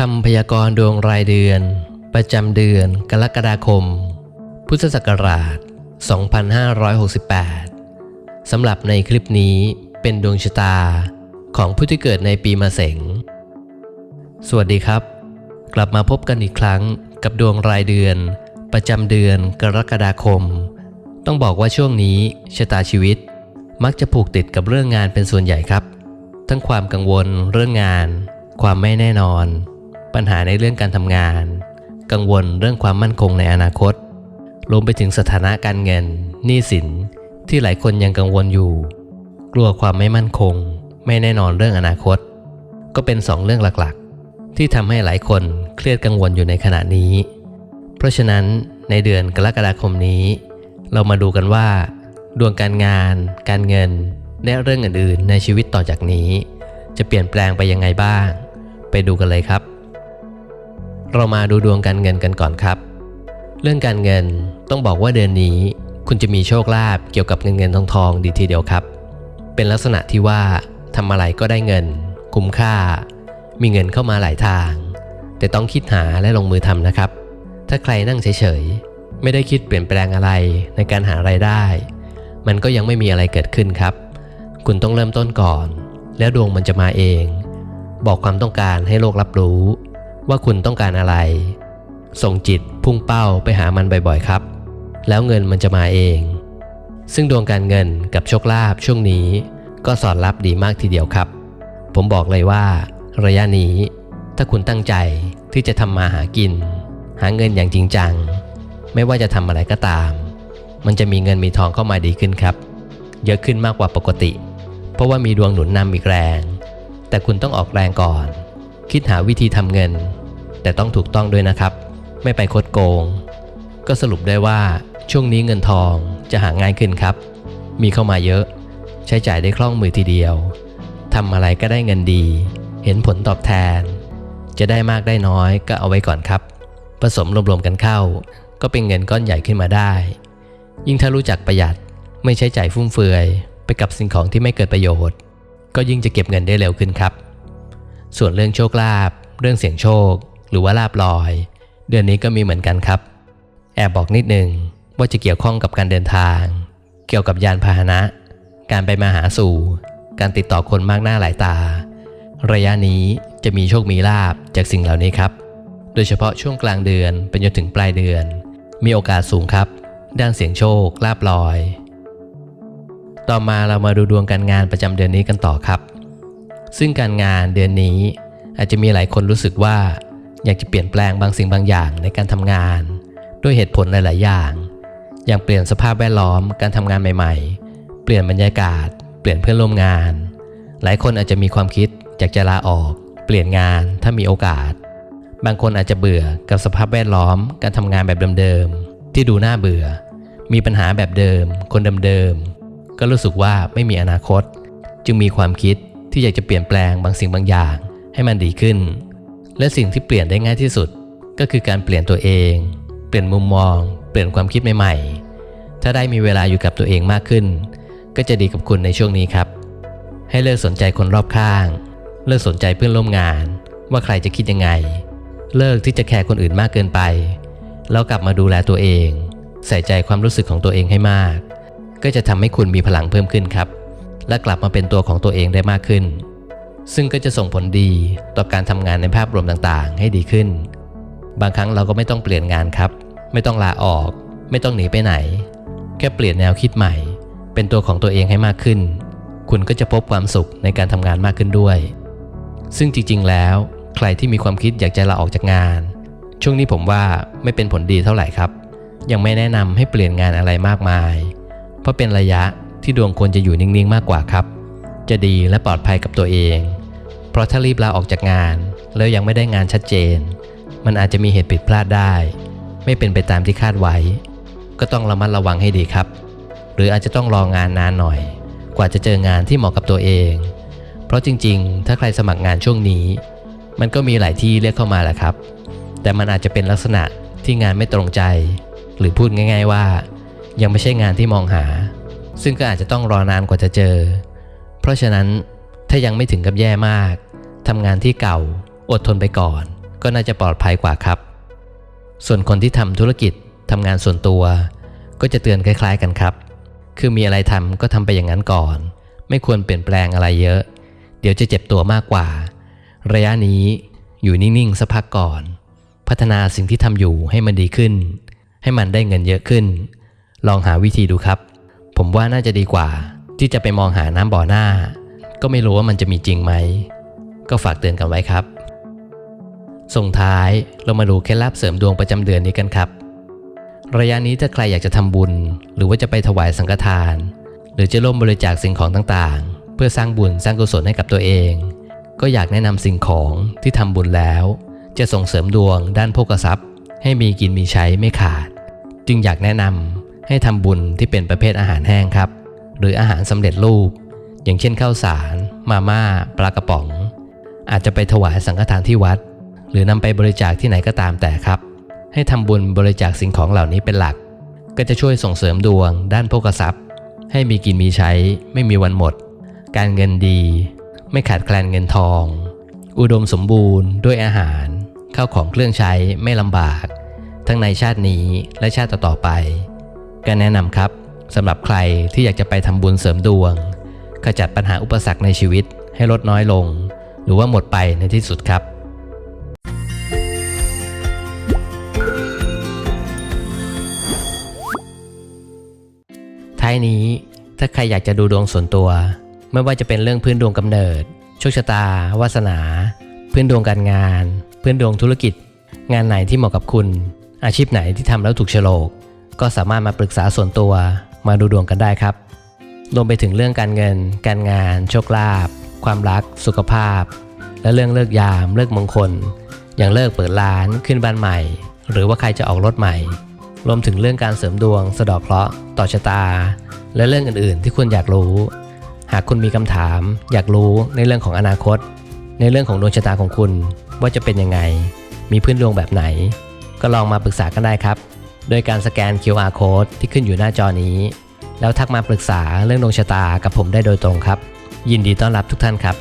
คำพยากรณ์ดวงรายเดือน ประจำเดือนกรกฎาคม พุทธศักราช 2568 สำหรับในคลิปนี้เป็นดวงชะตาของผู้ที่เกิดในปีมะเสง สวัสดีครับ กลับมาพบกันอีกครั้งกับดวงรายเดือน ประจำเดือนกรกฎาคม ต้องบอกว่าช่วงนี้ชะตาชีวิต มักจะผูกติดกับเรื่องงานเป็นส่วนใหญ่ครับ ทั้งความกังวลเรื่องงาน ความไม่แน่นอน ปัญหาในเรื่องการทำงาน กังวลเรื่องความมั่นคงในอนาคต รวมไปถึงสถานะการเงิน หนี้สิน ที่หลายคนยังกังวลอยู่ กลัวความไม่มั่นคง ไม่แน่นอนเรื่องอนาคต ก็เป็นสองเรื่องหลักๆ ที่ทำให้หลายคนเครียดกังวลอยู่ในขณะนี้ เพราะฉะนั้นในเดือนกรกฎาคมนี้ เรามาดูกันว่า ดวงการงาน การเงิน และเรื่องอื่นๆ ในชีวิตต่อจากนี้ จะเปลี่ยนแปลงไปยังไงบ้าง ไปดูกันเลยครับ เรามาดูดวงการเงินกันก่อนครับ เรื่องการเงินต้องบอกว่าเดือนนี้ คุณจะมีโชคลาภเกี่ยวกับเงินเงินทองทองดีทีเดียวครับ เป็นลักษณะที่ว่าทำอะไรก็ได้เงิน คุ้มค่า มีเงินเข้ามาหลายทาง แต่ต้องคิดหาและลงมือทำนะครับ ถ้าใครนั่งเฉยๆไม่ได้คิดเปลี่ยนแปลงอะไรในการหาไรายได้ มันก็ยังไม่มีอะไรเกิดขึ้นครับ คุณต้องเริ่มต้นก่อน แล้วดวงมันจะมาเอง บอกความต้องการให้โลกรับรู้ ว่าคุณต้องการอะไร ส่งจิตพุ่งเป้าไปหามันบ่อยๆครับ แล้วเงินมันจะมาเอง ซึ่งดวงการเงินกับโชคลาภช่วงนี้ ก็สอดรับดีมากทีเดียวครับ ผมบอกเลยว่า ระยะนี้ ถ้าคุณตั้งใจที่จะทำมาหากิน หาเงินอย่างจริงจัง ไม่ว่าจะทำอะไรก็ตาม มันจะมีเงินมีทองเข้ามาดีขึ้นครับ เยอะขึ้นมากกว่าปกติ เพราะว่ามีดวงหนุนนำอีกแรง แต่คุณต้องออกแรงก่อน คิดหาวิธีทำเงิน แต่ต้องถูกต้องด้วยนะครับ ไม่ไปคดโกง ก็สรุปได้ว่าช่วงนี้เงินทองจะหาง่ายขึ้นครับ มีเข้ามาเยอะ ใช้จ่ายได้คล่องมือทีเดียวทำอะไรก็ได้เงินดี เห็นผลตอบแทน จะได้มากได้น้อยก็เอาไว้ก่อนครับ ผสมรวมๆกันเข้า ก็เป็นเงินก้อนใหญ่ขึ้นมาได้ ยิ่งถ้ารู้จักประหยัดไม่ใช้จ่ายฟุ่มเฟือย ไปกับสิ่งของที่ไม่เกิดประโยชน์ ก็ยิ่งจะเก็บเงินได้เร็วขึ้นครับ ส่วนเรื่องโชคลาภเรื่องเสี่ยงโชค หรือว่าลาบลอย เดือนนี้ก็มีเหมือนกันครับ แอบบอกนิดนึงว่าจะเกี่ยวข้องกับการเดินทาง เกี่ยวกับยานพาหนะ การไปมาหาสู่ การติดต่อคนมากหน้าหลายตา ระยะนี้จะมีโชคมีลาบจากสิ่งเหล่านี้ครับ โดยเฉพาะช่วงกลางเดือนเป็นจนถึงปลายเดือน มีโอกาสสูงครับ ด้านเสียงโชคลาบลอย ต่อมาเรามาดูดวงการงานประจำเดือนนี้กันต่อครับ ซึ่งการงานเดือนนี้อาจจะมีหลายคนรู้สึกว่า อยากจะเปลี่ยนแปลงบางสิ่งบางอย่างในการทำงาน ด้วยเหตุผลหลาย ๆ อย่าง อย่างเปลี่ยนสภาพแวดล้อมการทำงานใหม่ ๆ เปลี่ยนบรรยากาศ เปลี่ยนเพื่อนร่วมงาน หลายคนอาจจะมีความคิดอยากจะลาออก เปลี่ยนงานถ้ามีโอกาส บางคนอาจจะเบื่อกับสภาพแวดล้อม การทำงานแบบเดิม ๆ ที่ดูน่าเบื่อ มีปัญหาแบบเดิม คนเดิม ๆ ก็รู้สึกว่าไม่มีอนาคต จึงมีความคิด ที่อยากจะเปลี่ยนแปลงบางสิ่งบางอย่างให้มันดีขึ้น และสิ่งที่เปลี่ยนได้ง่ายที่สุด ก็คือการเปลี่ยนตัวเอง เปลี่ยนมุมมอง เปลี่ยนความคิดใหม่ๆ ถ้าได้มีเวลาอยู่กับตัวเองมากขึ้น ก็จะดีกับคุณในช่วงนี้ครับ ให้เลิกสนใจคนรอบข้าง เลิกสนใจเพื่อนร่วมงาน ว่าใครจะคิดยังไง เลิกที่จะแคร์คนอื่นมากเกินไป แล้วกลับมาดูแลตัวเอง ใส่ใจความรู้สึกของตัวเองให้มาก ก็จะทำให้คุณมีพลังเพิ่มขึ้นครับ และกลับมาเป็นตัวของตัวเองได้มากขึ้น ซึ่งก็จะส่งผลดีต่อการทำงานในภาพรวมต่างๆ ให้ดีขึ้น บางครั้งเราก็ไม่ต้องเปลี่ยนงานครับ ไม่ต้องลาออก ไม่ต้องหนีไปไหน แค่เปลี่ยนแนวคิดใหม่ เป็นตัวของตัวเองให้มากขึ้น คุณก็จะพบความสุขในการทำงานมากขึ้นด้วย ซึ่งจริงๆ แล้ว ใครที่มีความคิดอยากจะลาออกจากงาน ช่วงนี้ผมว่าไม่เป็นผลดีเท่าไหร่ครับ ยังไม่แนะนำให้เปลี่ยนงานอะไรมากมาย เพราะเป็นระยะ ที่ดวงควรจะอยู่นิ่งๆมากกว่าครับ จะดีและปลอดภัยกับตัวเอง เพราะถ้ารีบลาออกจากงาน แล้วยังไม่ได้งานชัดเจน มันอาจจะมีเหตุผิดพลาดได้ ไม่เป็นไปตามที่คาดไว้ ก็ต้องระมัดระวังให้ดีครับ หรืออาจจะต้องรองานนานหน่อย กว่าจะเจองานที่เหมาะกับตัวเอง เพราะจริงๆ ถ้าใครสมัครงานช่วงนี้ มันก็มีหลายที่เรียกเข้ามาแหละครับ แต่มันอาจจะเป็นลักษณะที่งานไม่ตรงใจ หรือพูดง่าย ๆว่า ยังไม่ใช่งานที่มองหา ซึ่งก็อาจจะต้องรอนานกว่าจะเจอ เพราะฉะนั้นถ้ายังไม่ถึงกับแย่มากทำงานที่เก่าอดทนไปก่อน ก็น่าจะปลอดภัยกว่าครับ ส่วนคนที่ทำธุรกิจทำงานส่วนตัว ก็จะเตือนคล้ายๆกันครับ คือมีอะไรทำก็ทำไปอย่างนั้นก่อน ไม่ควรเปลี่ยนแปลงอะไรเยอะ เดี๋ยวจะเจ็บตัวมากกว่า ระยะนี้อยู่นิ่งๆสักพักก่อน พัฒนาสิ่งที่ทำอยู่ให้มันดีขึ้น ให้มันได้เงินเยอะขึ้น ลองหาวิธีดูครับ ผมว่าน่าจะดีกว่า ที่จะไปมองหาน้ำบ่อหน้า ก็ไม่รู้ว่ามันจะมีจริงไหม ก็ฝากเตือนกันไว้ครับ ส่งท้ายเรามาดูเคล็ดลับเสริมดวงประจำเดือนนี้กันครับ ระยะนี้ถ้าใครอยากจะทำบุญ หรือว่าจะไปถวายสังฆทาน หรือจะร่วมบริจาคสิ่งของต่างๆ เพื่อสร้างบุญสร้างกุศลให้กับตัวเอง ก็อยากแนะนำสิ่งของที่ทำบุญแล้ว จะส่งเสริมดวงด้านโภคทรัพย์ ให้มีกินมีใช้ไม่ขาด จึงอยากแนะนำ ให้ทำบุญที่เป็นประเภทอาหารแห้งครับ หรืออาหารสำเร็จรูป อย่างเช่นข้าวสาร มาม่า ปลากระป๋อง อาจจะไปถวายสังฆทานที่วัด หรือนำไปบริจาคที่ไหนก็ตามแต่ครับ ให้ทำบุญบริจาคสิ่งของเหล่านี้เป็นหลัก ก็จะช่วยส่งเสริมดวง ด้านโภคทรัพย์ ให้มีกินมีใช้ ไม่มีวันหมด การเงินดี ไม่ขาดแคลนเงินทอง อุดมสมบูรณ์ ด้วยอาหารข้าวของเครื่องใช้ไม่ลำบาก ทั้งในชาตินี้และชาติต่อๆไป ก็แนะนำครับสำหรับใครที่อยากจะไปทำบุญเสริมดวง ขจัดปัญหาอุปสรรคในชีวิตให้ลดน้อยลง หรือว่าหมดไปในที่สุดครับท้ายนี้ถ้าใครอยากจะดูดวงส่วนตัว ไม่ว่าจะเป็นเรื่องพื้นดวงกำเนิด โชคชะตา วาสนา พื้นดวงการงาน พื้นดวงธุรกิจ งานไหนที่เหมาะกับคุณ อาชีพไหนที่ทำแล้วถูกโฉลก ก็สามารถมาปรึกษาส่วนตัวมาดูดวงกันได้ครับ รวมไปถึงเรื่องการเงิน การงาน โชคลาภความรัก สุขภาพ และเรื่องเลิกยาม เลิกมงคล อย่างเลิกเปิดร้านขึ้นบ้านใหม่ หรือว่าใครจะออกรถใหม่ รวมถึงเรื่องการเสริมดวง สะดอกเคราะห์ต่อชะตา และเรื่องอื่นๆ ที่คุณอยากรู้ หากคุณมีคำถาม อยากรู้ในเรื่องของอนาคต ในเรื่องของดวงชะตาของคุณว่าจะเป็นยังไง มีพื้นดวงแบบไหน ก็ลองมาปรึกษากันได้ครับ โดยการสแกน QR code ที่ขึ้นอยู่หน้าจอนี้ แล้วทักมาปรึกษาเรื่องดวงชะตากับผมได้โดยตรงครับ ยินดีต้อนรับทุกท่านครับ